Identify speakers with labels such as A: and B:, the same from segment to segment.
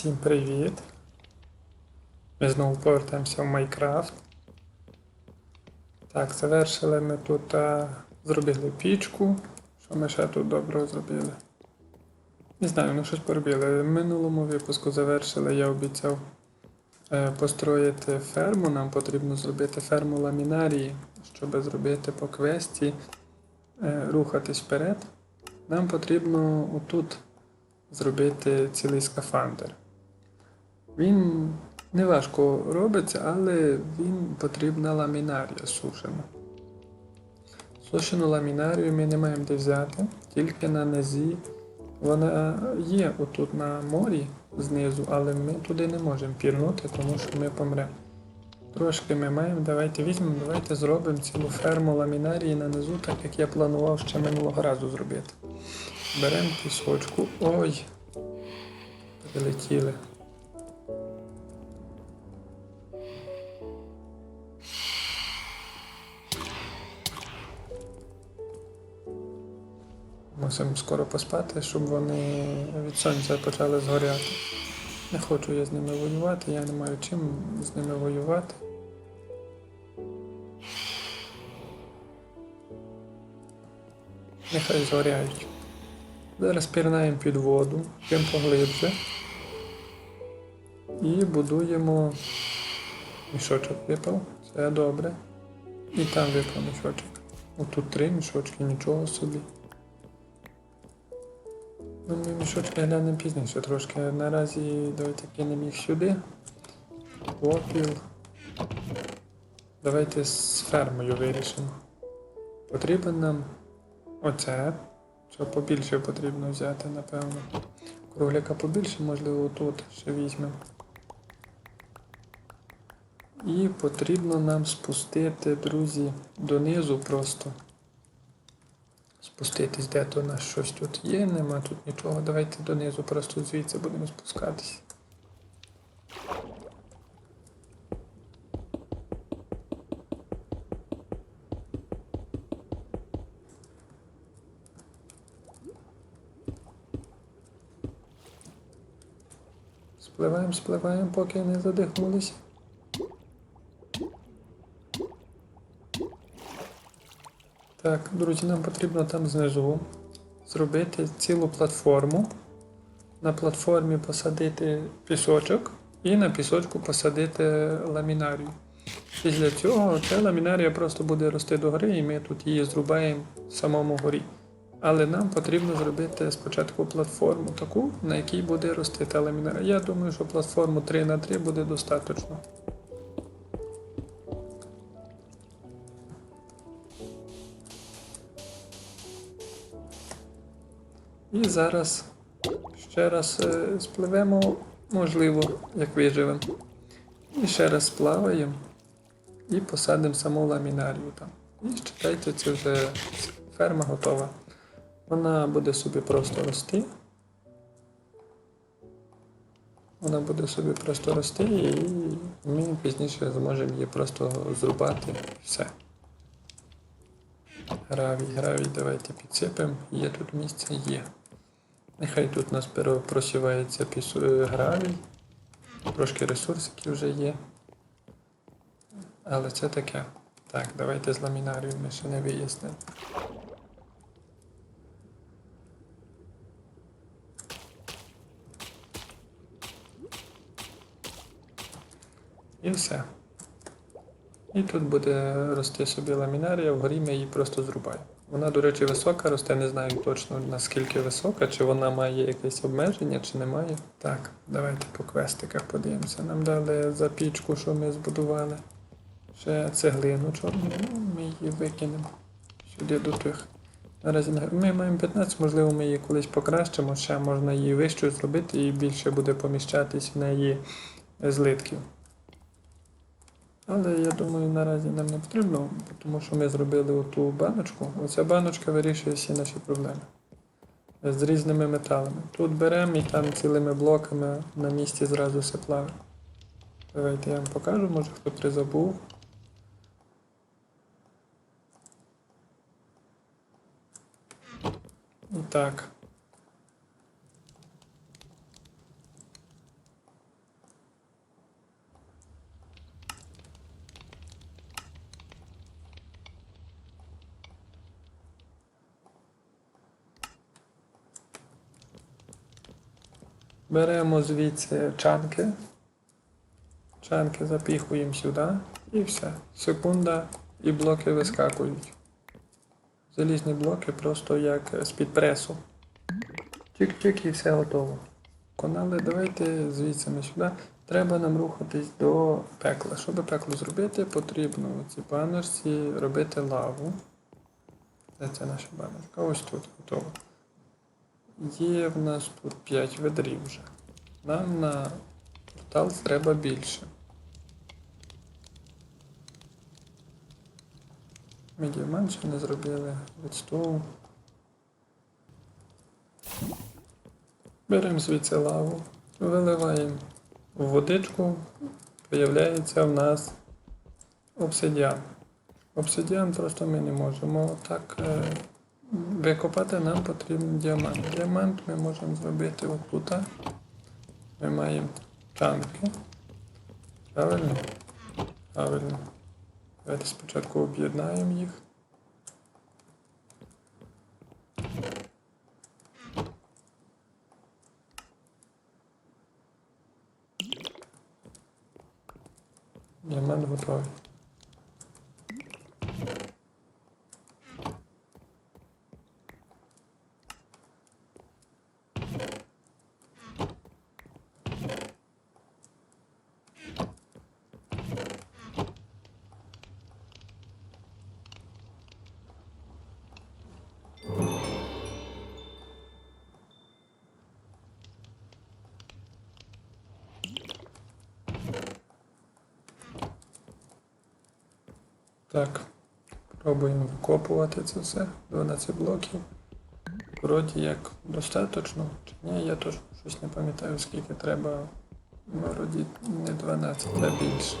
A: Всім привіт! Ми знову повертаємося в Майнкрафт. Так, завершили ми тут, а, зробили пічку. Що ми ще тут доброго зробили? Не знаю, ну щось поробили. В минулому випуску завершили, я обіцяв е, построїти ферму. Нам потрібно зробити ферму ламінарії, щоб зробити по квесті, е, рухатись вперед. Нам потрібно отут зробити цілий скафандр. Він не важко робиться, але він потрібна ламінарія сушена. Сушену ламінарію ми не маємо де взяти, тільки на низі. Вона є отут на морі знизу, але ми туди не можемо пірнути, тому що ми помремо. Трошки ми маємо, давайте візьмемо, давайте зробимо цілу ферму ламінарії на низу, так як я планував ще минулого разу зробити. Беремо пісочку. Ой! Прилетіли. Мусимо скоро поспати, щоб вони від сонця почали згоряти. Не хочу я з ними воювати, я не маю чим з ними воювати. Нехай згоряють. Зараз пірнаємо під воду, чим поглибше. І будуємо мішочок випав, це добре. І там випав мішочок. Отут три мішочки, нічого собі. Ну, ми мішочки глянемо пізніше трошки. Наразі давайте кинемо їх сюди. Попіл. Давайте з фермою вирішимо. Потрібен нам оце. Що побільше потрібно взяти, напевно. Кругляка побільше, можливо, тут ще візьмемо. І потрібно нам спустити, друзі, донизу просто. Спуститись, де то у нас щось тут є, нема тут нічого. Давайте донизу просто звідси будемо спускатись. Спливаємо, спливаємо, поки не задихнулися. Так, друзі, нам потрібно там знизу зробити цілу платформу. На платформі посадити пісочок і на пісочку посадити ламінарію. Після цього ця ламінарія просто буде рости до гори, і ми тут її зрубаємо в самому горі. Але нам потрібно зробити спочатку платформу таку, на якій буде рости та ламінарія. Я думаю, що платформу 3 на 3 буде достатньо. І зараз ще раз е, спливемо, можливо, як виживемо. І ще раз сплаваємо і посадимо саму ламінарію там. І чекайте, це вже ферма готова. Вона буде собі просто рости. Вона буде собі просто рости, і ми пізніше зможемо її просто зрубати. Все. Гравій, гравій, давайте підсипемо. Є тут місце? Є. Нехай тут у нас просівається е, гравій. Трошки ресурсиків вже є. Але це таке. Так, давайте з ламінарію ми ще не вияснили. І все. І тут буде рости собі ламінарія, вгорі ми її просто зрубаємо. Вона, до речі, висока росте, не знаю точно наскільки висока, чи вона має якесь обмеження, чи не має. Так, давайте по квестиках подивимося. Нам дали за пічку, що ми збудували. Ще цеглину чорну, ну, ми її викинемо сюди до тих. Наразі ми маємо 15, можливо, ми її колись покращимо, ще можна її вищою зробити і більше буде поміщатись в неї злитків. Але я думаю, наразі нам не потрібно, тому що ми зробили оту баночку. Оця баночка вирішує всі наші проблеми з різними металами. Тут беремо і там цілими блоками на місці зразу все плавить. Давайте я вам покажу, може хто призабув. І так. Беремо звідси чанки. Чанки запіхуємо сюди і все. Секунда і блоки вискакують. Залізні блоки просто як з-під пресу. Чик-чик і все готово. Конали, давайте звідси ми сюди. Треба нам рухатись до пекла. Щоб пекло зробити, потрібно в цій баночці робити лаву. Це наша баночка? Ось тут готово. Є в нас тут 5 ведрів вже. Нам на портал треба більше. Ми діамант ще не зробили. Відстоу. Беремо звідси лаву, виливаємо в водичку, появляється в нас обсидіан. Обсидіан просто ми не можемо так е, викопати, нам потрібен діамант. Діамант ми можемо зробити отут. Ми маємо чанки. Правильно? Правильно. Давайте спочатку об'єднаємо їх. Діамант готовий. Так, пробуємо викопувати це все. 12 блоків. Вроді як достатньо. Чи ні, я теж щось не пам'ятаю, скільки треба. Вроді не 12, а більше.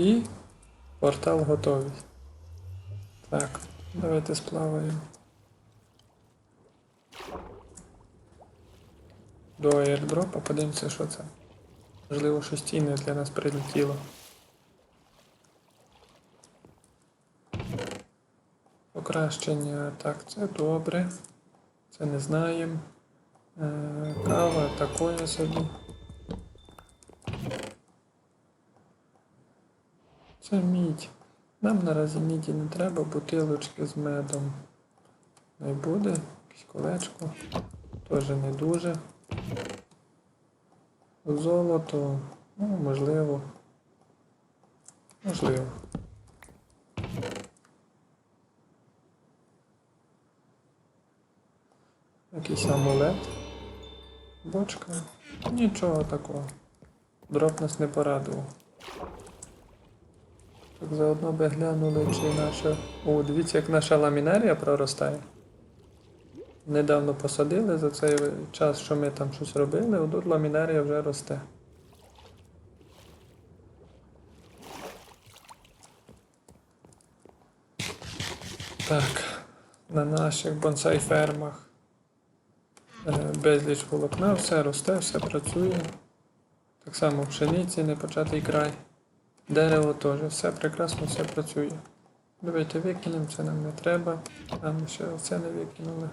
A: І портал готовий. Так, давайте сплаваємо. До аірдропа подивимося, що це. Можливо, щось цінне для нас прилетіло. Покращення. Так, це добре. Це не знаємо. Е, кава такое собі. Це мідь. Нам наразі міді не треба, бутилочки з медом не буде. Якесь колечко. Теж не дуже. Золото, ну, можливо. Можливо. Якийсь амулет. Бочка. Нічого такого. Дроп нас не порадував. Так заодно би глянули, чи наша... О, дивіться, як наша ламінарія проростає. Недавно посадили за цей час, що ми там щось робили, отут ламінарія вже росте. Так, на наших бонсай фермах е, безліч волокна, все росте, все працює. Так само в пшениці не початий край. Дерево теж, все прекрасно, все працює. Давайте викинемо, це нам не треба. А ми ще оце не викинули.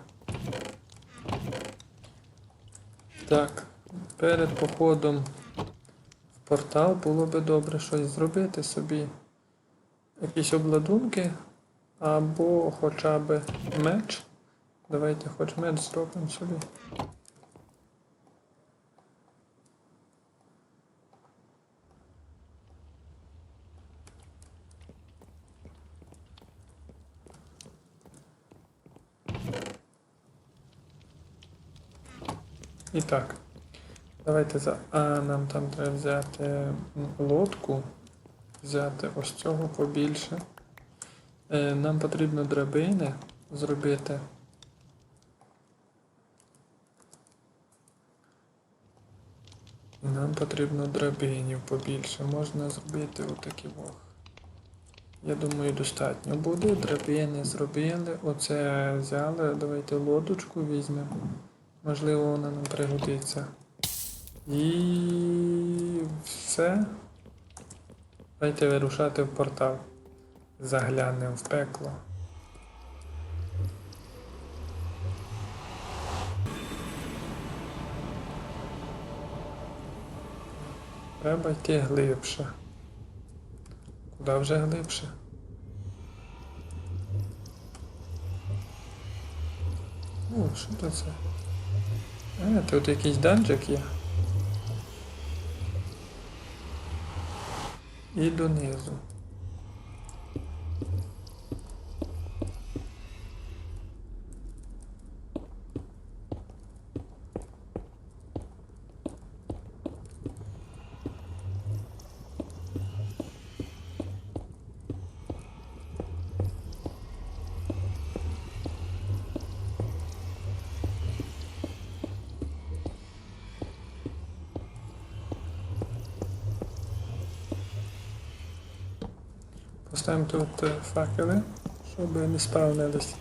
A: Так, перед походом в портал було би добре щось зробити собі. Якісь обладунки або хоча б меч. Давайте хоч меч зробимо собі. І так. Давайте за. А нам там треба взяти лодку. Взяти ось цього побільше. Е, нам потрібно драбини зробити. Нам потрібно драбинів побільше. Можна зробити отакі вох. Я думаю, достатньо буде. Драбини зробили. Оце взяли. Давайте лодочку візьмемо. Можливо, вона нам пригодиться. І все. Давайте вирушати в портал. Заглянемо в пекло. Треба йти глибше. Куди вже глибше? О, що то це? А, тут якийсь данжик є. І донизу. Поставимо тут е, факели, щоб не спавнились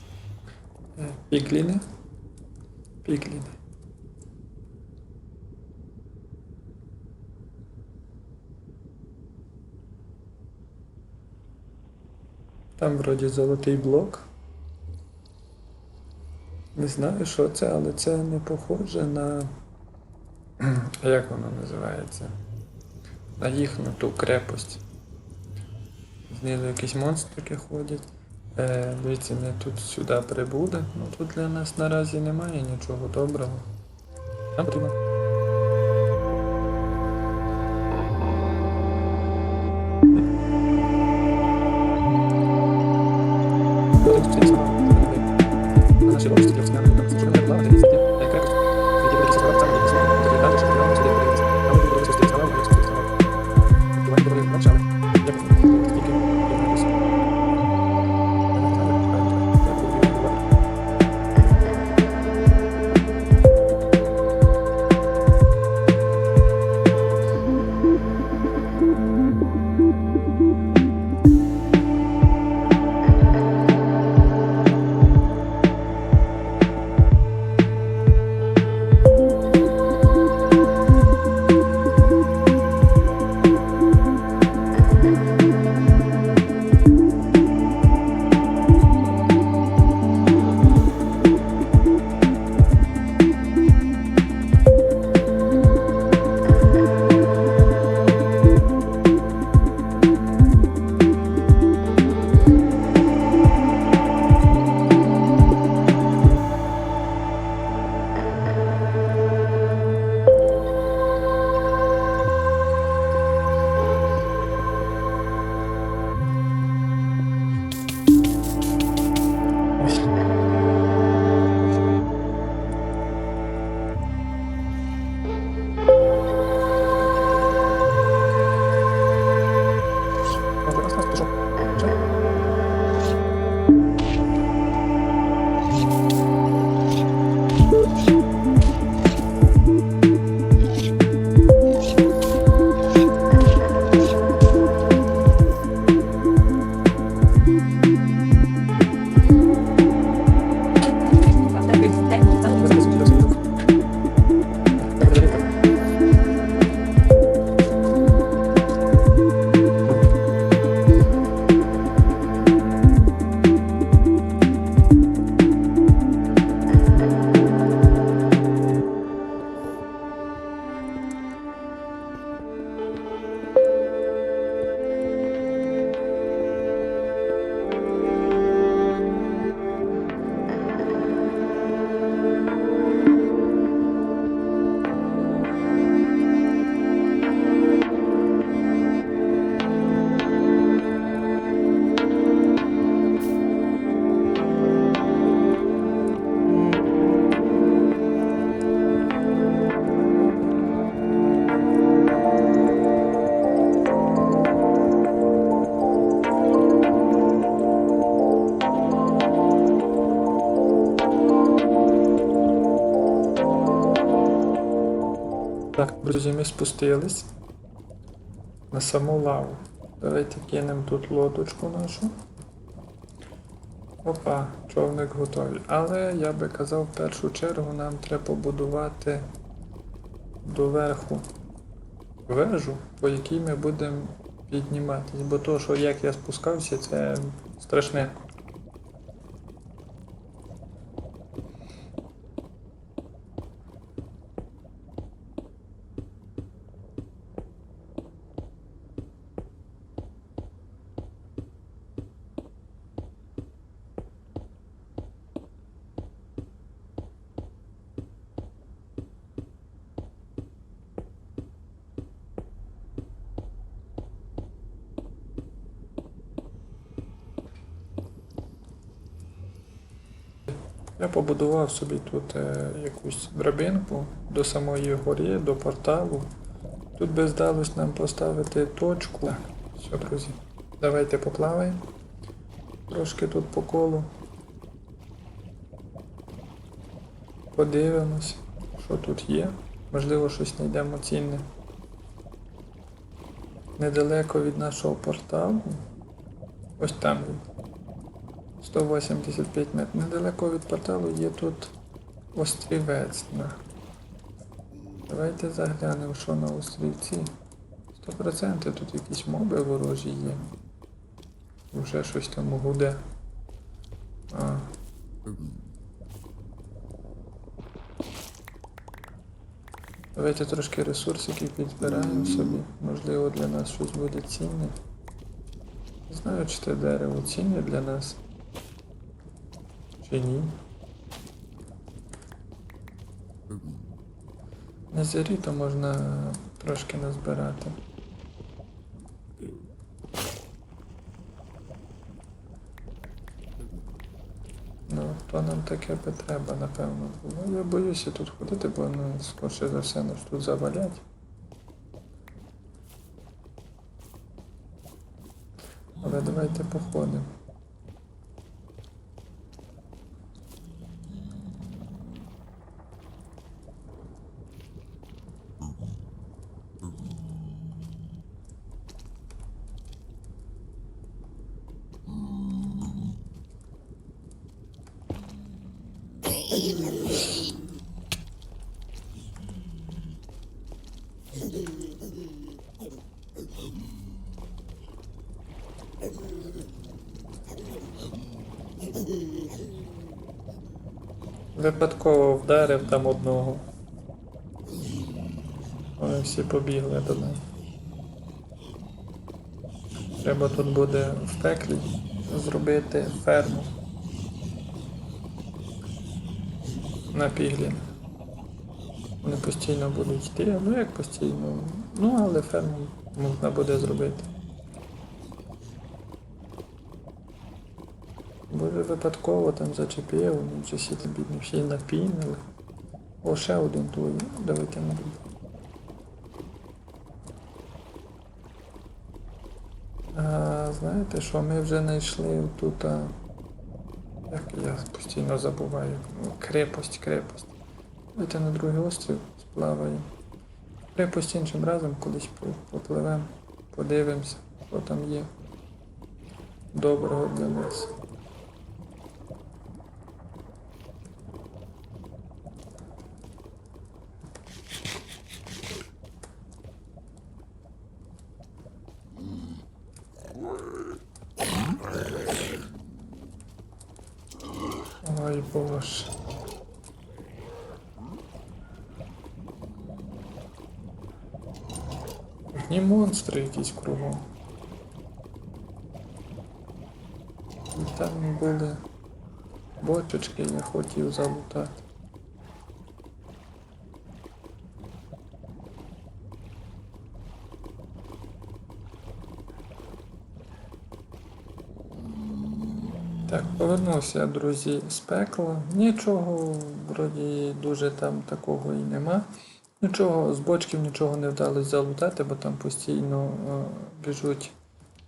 A: е, пігліни. Пігліни. Там вроді золотий блок. Не знаю, що це, але це не похоже на. Як воно називається? На їхню ту крепость. Знизу якісь монстрики ходять. Е, дивіться, тут сюди прибули. Ну тут для нас наразі немає нічого доброго. Нам потрібно. Наші лодці для вцінання, що вони плавати, Друзі, ми спустились на саму лаву. Давайте кинемо тут лодочку нашу. Опа, човник готовий. Але я би казав, в першу чергу нам треба побудувати доверху вежу, по якій ми будемо підніматись. Бо то, що як я спускався, це страшне. Я побудував собі тут е, якусь драбинку до самої гори, до порталу. Тут би здалось нам поставити точку. Так, все, друзі. Давайте поплаваємо. Трошки тут по колу. Подивимось, що тут є. Можливо, щось знайдемо цінне. Недалеко від нашого порталу. Ось там він. 185 метрів. Недалеко від порталу є тут острівець. Давайте заглянемо, що на острівці. 100% тут якісь моби ворожі є. Вже щось там гуде. А. Давайте трошки ресурсиків підзбираємо собі. Можливо для нас щось буде цінне. Не знаю, чи те дерево цінне для нас. Чи ні? На зарі то можна трошки назбирати. Ну, то нам таке би треба, напевно. Ну, я боюся тут ходити, бо ну, скорше за все нас тут завалять. Але давайте походимо. Випадково вдарив там одного. Вони всі побігли до мене. Треба тут буде в пеклі зробити ферму. На піглін. Вони постійно будуть йти, ну як постійно. Ну, але ферму можна буде зробити. Боже, випадково там зачепив, ну вже всі ті бідні всі напінили. О, ще один той. Давайте буде. А, знаєте що, ми вже знайшли тут. Я постійно забуваю. Крепость, крепость. Давайте на другий острів сплаваємо. Крепость іншим разом кудись попливемо, подивимося, що там є. Доброго для нас. Ой боже. Одні монстри якісь кругом. І там були бочечки, я хотів залутати. Так, повернувся, друзі, з пекла. Нічого, вроді, дуже там такого і нема. Нічого, з бочків нічого не вдалося залутати, бо там постійно е, біжуть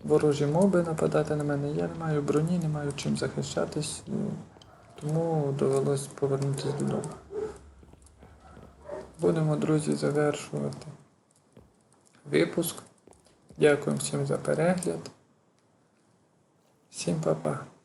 A: ворожі моби нападати на мене. Я не маю броні, не маю чим захищатись, е, тому довелось повернутися додому. Будемо, друзі, завершувати. випуск. Дякую всім за перегляд. Всім па-па.